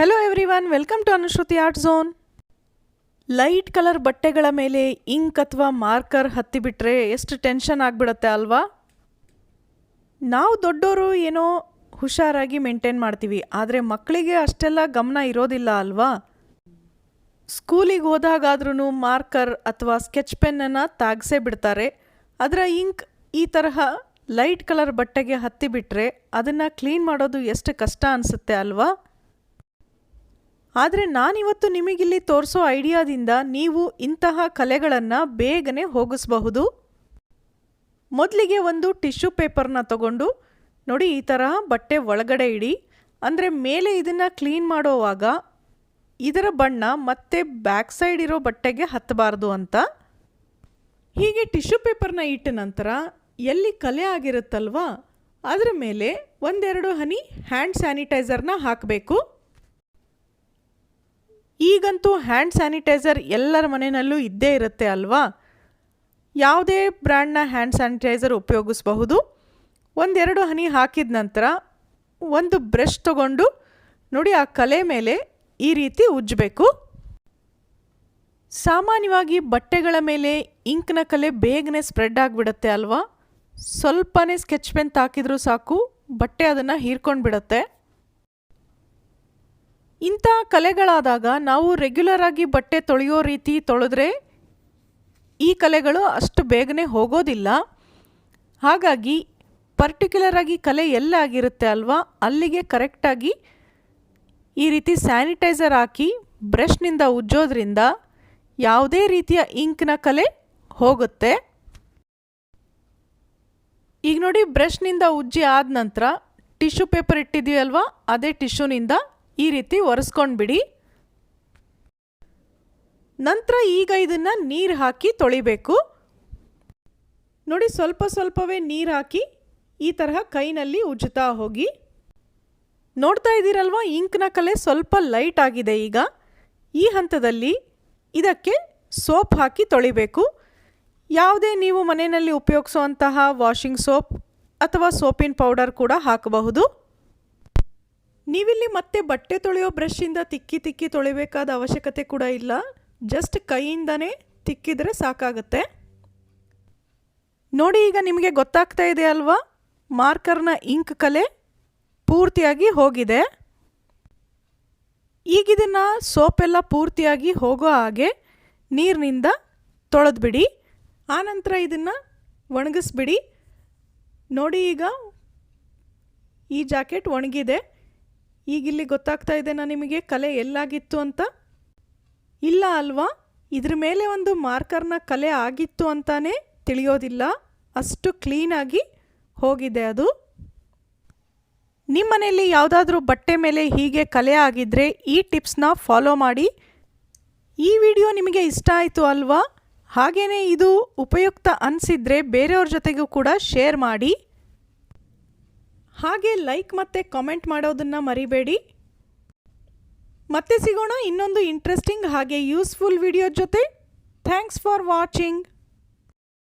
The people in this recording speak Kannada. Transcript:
Hello everyone welcome to Anushruti art zone light colour ಬಟ್ಟೆಗಳ ಮೇಲೆ ಇಂಕ್ ಅಥವಾ ಮಾರ್ಕರ್ ಹತ್ತಿಬಿಟ್ರೆ ಎಷ್ಟು ಟೆನ್ಷನ್ ಆಗಿಬಿಡತ್ತೆ ಅಲ್ವಾ? ನಾವು ದೊಡ್ಡವರು ಏನೋ ಹುಷಾರಾಗಿ ಮೇಂಟೈನ್ ಮಾಡ್ತೀವಿ, ಆದರೆ ಮಕ್ಕಳಿಗೆ ಅಷ್ಟೆಲ್ಲ ಗಮನ ಇರೋದಿಲ್ಲ ಅಲ್ವಾ? ಸ್ಕೂಲಿಗೆ ಹೋದಾಗಾದ್ರೂ ಮಾರ್ಕರ್ ಅಥವಾ ಸ್ಕೆಚ್ ಪೆನ್ನನ್ನು ತಾಗಿಸೇ ಬಿಡ್ತಾರೆ. ಅದರ ಇಂಕ್ ಈ ತರಹ ಲೈಟ್ ಕಲರ್ ಬಟ್ಟೆಗೆ ಹತ್ತಿಬಿಟ್ರೆ ಅದನ್ನು ಕ್ಲೀನ್ ಮಾಡೋದು ಎಷ್ಟು ಕಷ್ಟ ಅನಿಸುತ್ತೆ ಅಲ್ವಾ? ಆದರೆ ನಾನಿವತ್ತು ನಿಮಗಿಲ್ಲಿ ತೋರಿಸೋ ಐಡಿಯಾದಿಂದ ನೀವು ಇಂತಹ ಕಲೆಗಳನ್ನು ಬೇಗನೆ ಹೋಗಿಸಬಹುದು. ಮೊದಲಿಗೆ ಒಂದು ಟಿಶ್ಯೂ ಪೇಪರ್ನ ತಗೊಂಡು, ನೋಡಿ ಈ ಥರ ಬಟ್ಟೆ ಒಳಗಡೆ ಇಡಿ. ಅಂದರೆ ಮೇಲೆ ಇದನ್ನು ಕ್ಲೀನ್ ಮಾಡೋವಾಗ ಇದರ ಬಣ್ಣ ಮತ್ತೆ ಬ್ಯಾಕ್ ಸೈಡ್ ಇರೋ ಬಟ್ಟೆಗೆ ಹತ್ತಬಾರ್ದು ಅಂತ. ಹೀಗೆ ಟಿಶ್ಯೂ ಪೇಪರ್ನ ಇಟ್ಟ ನಂತರ ಎಲ್ಲಿ ಕಲೆ ಆಗಿರುತ್ತಲ್ವಾ, ಅದರ ಮೇಲೆ ಒಂದೆರಡು ಹನಿ ಹ್ಯಾಂಡ್ ಸ್ಯಾನಿಟೈಸರ್ನ ಹಾಕಬೇಕು. ಈಗಂತೂ ಹ್ಯಾಂಡ್ ಸ್ಯಾನಿಟೈಸರ್ ಎಲ್ಲರ ಮನೆಯಲ್ಲೂ ಇದ್ದೇ ಇರುತ್ತೆ ಅಲ್ವಾ? ಯಾವುದೇ ಬ್ರ್ಯಾಂಡ್ನ ಹ್ಯಾಂಡ್ ಸ್ಯಾನಿಟೈಸರ್ ಉಪಯೋಗಿಸಬಹುದು. ಒಂದೆರಡು ಹನಿ ಹಾಕಿದ ನಂತರ ಒಂದು ಬ್ರಷ್ ತಗೊಂಡು ನೋಡಿ ಆ ಕಲೆ ಮೇಲೆ ಈ ರೀತಿ ಉಜ್ಜಬೇಕು. ಸಾಮಾನ್ಯವಾಗಿ ಬಟ್ಟೆಗಳ ಮೇಲೆ ಇಂಕ್ನ ಕಲೆ ಬೇಗನೆ ಸ್ಪ್ರೆಡ್ ಆಗಿಬಿಡುತ್ತೆ ಅಲ್ವಾ? ಸ್ವಲ್ಪನೇ ಸ್ಕೆಚ್ ಪೆನ್ ತಾಕಿದ್ರೂ ಸಾಕು, ಬಟ್ಟೆ ಅದನ್ನು ಹೀರ್ಕೊಂಡು ಬಿಡುತ್ತೆ ಇಂಥ ಕಲೆಗಳಾದಾಗ ನಾವು ರೆಗ್ಯುಲರ್ ಆಗಿ ಬಟ್ಟೆ ತೊಳೆಯೋ ರೀತಿ ತೊಳೆದ್ರೆ ಈ ಕಲೆಗಳು ಅಷ್ಟು ಬೇಗನೆ ಹೋಗೋದಿಲ್ಲ. ಹಾಗಾಗಿ ಪರ್ಟಿಕ್ಯುಲರ್ ಆಗಿ ಕಲೆ ಎಲ್ಲಾಗಿರುತ್ತೆ ಅಲ್ವಾ? ಅಲ್ಲಿಗೆ ಕರೆಕ್ಟಾಗಿ ಈ ರೀತಿ ಸ್ಯಾನಿಟೈಸರ್ ಹಾಕಿ ಬ್ರಷ್ನಿಂದ ಉಜ್ಜೋದ್ರಿಂದ ಯಾವುದೇ ರೀತಿಯ ಇಂಕ್ನ ಕಲೆ ಹೋಗುತ್ತೆ. ಈಗ ನೋಡಿ ಬ್ರಷ್ನಿಂದ ಉಜ್ಜಿ ಆದ ನಂತರ ಟಿಶ್ಯೂ ಪೇಪರ್ ಇಟ್ಟಿದ್ದೀವಲ್ವಾ ಅದೇ ಟಿಶ್ಯೂನಿಂದ ಈ ರೀತಿ ಒರೆಸ್ಕೊಂಡ್ಬಿಡಿ. ನಂತರ ಈಗ ಇದನ್ನು ನೀರು ಹಾಕಿ ತೊಳಿಬೇಕು. ನೋಡಿ ಸ್ವಲ್ಪ ಸ್ವಲ್ಪವೇ ನೀರು ಹಾಕಿ ಈ ತರಹ ಕೈನಲ್ಲಿ ಉಜ್ಜುತ್ತಾ ಹೋಗಿ. ನೋಡ್ತಾ ಇದ್ದೀರಲ್ವ, ಇಂಕ್ನ ಕಲೆ ಸ್ವಲ್ಪ ಲೈಟ್ ಆಗಿದೆ ಈಗ. ಈ ಹಂತದಲ್ಲಿ ಇದಕ್ಕೆ ಸೋಪ್ ಹಾಕಿ ತೊಳಿಬೇಕು. ಯಾವುದೇ ನೀವು ಮನೆಯಲ್ಲಿ ಉಪಯೋಗಿಸುವಂತಹ ವಾಷಿಂಗ್ ಸೋಪ್ ಅಥವಾ ಸೋಪಿನ ಪೌಡರ್ ಕೂಡ ಹಾಕಬಹುದು. ನೀವಿಲ್ಲಿ ಮತ್ತೆ ಬಟ್ಟೆ ತೊಳೆಯೋ ಬ್ರಷಿಂದ ತಿಕ್ಕಿ ತಿಕ್ಕಿ ತೊಳಿಬೇಕಾದ ಅವಶ್ಯಕತೆ ಕೂಡ ಇಲ್ಲ. ಜಸ್ಟ್ ಕೈಯಿಂದನೇ ತಿಕ್ಕಿದರೆ ಸಾಕಾಗುತ್ತೆ. ನೋಡಿ ಈಗ ನಿಮಗೆ ಗೊತ್ತಾಗ್ತಾ ಇದೆ ಅಲ್ವಾ? ಮಾರ್ಕರ್ನ ಇಂಕ್ ಕಲೆ ಪೂರ್ತಿಯಾಗಿ ಹೋಗಿದೆ. ಈಗಿದನ್ನು ಸೋಪೆಲ್ಲ ಪೂರ್ತಿಯಾಗಿ ಹೋಗೋ ಹಾಗೆ ನೀರಿನಿಂದ ತೊಳೆದ್ಬಿಡಿ. ಆನಂತರ ಇದನ್ನು ಒಣಗಿಸ್ಬಿಡಿ. ನೋಡಿ ಈಗ ಈ ಜಾಕೆಟ್ ಒಣಗಿದೆ. ಈಗಿಲ್ಲಿ ಗೊತ್ತಾಗ್ತಾ ಇದೆನಾ ನಿಮಗೆ? ಕಲೆ ಎಲ್ಲಾಗಿತ್ತು ಅಂತ? ಇಲ್ಲ ಅಲ್ವಾ? ಇದ್ರ ಮೇಲೆ ಒಂದು ಮಾರ್ಕರ್ನ ಕಲೆ ಆಗಿತ್ತು ಅಂತಾನೆ ತಿಳಿಯೋದಿಲ್ಲ. ಅಷ್ಟು ಕ್ಲೀನಾಗಿ ಹೋಗಿದೆ ಅದು. ನಿಮ್ಮ ಮನೆಯಲ್ಲಿ ಯಾವುದಾದ್ರೂ ಬಟ್ಟೆ ಮೇಲೆ ಹೀಗೆ ಕಲೆ ಆಗಿದ್ದರೆ ಈ ಟಿಪ್ಸ್ನ ಫಾಲೋ ಮಾಡಿ. ಈ ವಿಡಿಯೋ ನಿಮಗೆ ಇಷ್ಟ ಆಯಿತು ಅಲ್ವಾ? ಹಾಗೆಯೇ ಇದು ಉಪಯುಕ್ತ ಅನಿಸಿದರೆ ಬೇರೆಯವ್ರ ಜೊತೆಗೂ ಕೂಡ ಶೇರ್ ಮಾಡಿ. ಹಾಗೆ ಲೈಕ್ ಮತ್ತು ಕಾಮೆಂಟ್ ಮಾಡೋದನ್ನು ಮರಿಬೇಡಿ. ಮತ್ತೆ ಸಿಗೋಣ ಇನ್ನೊಂದು ಇಂಟ್ರೆಸ್ಟಿಂಗ್ ಹಾಗೆ ಯೂಸ್ಫುಲ್ ವಿಡಿಯೋ ಜೊತೆ. Thanks for watching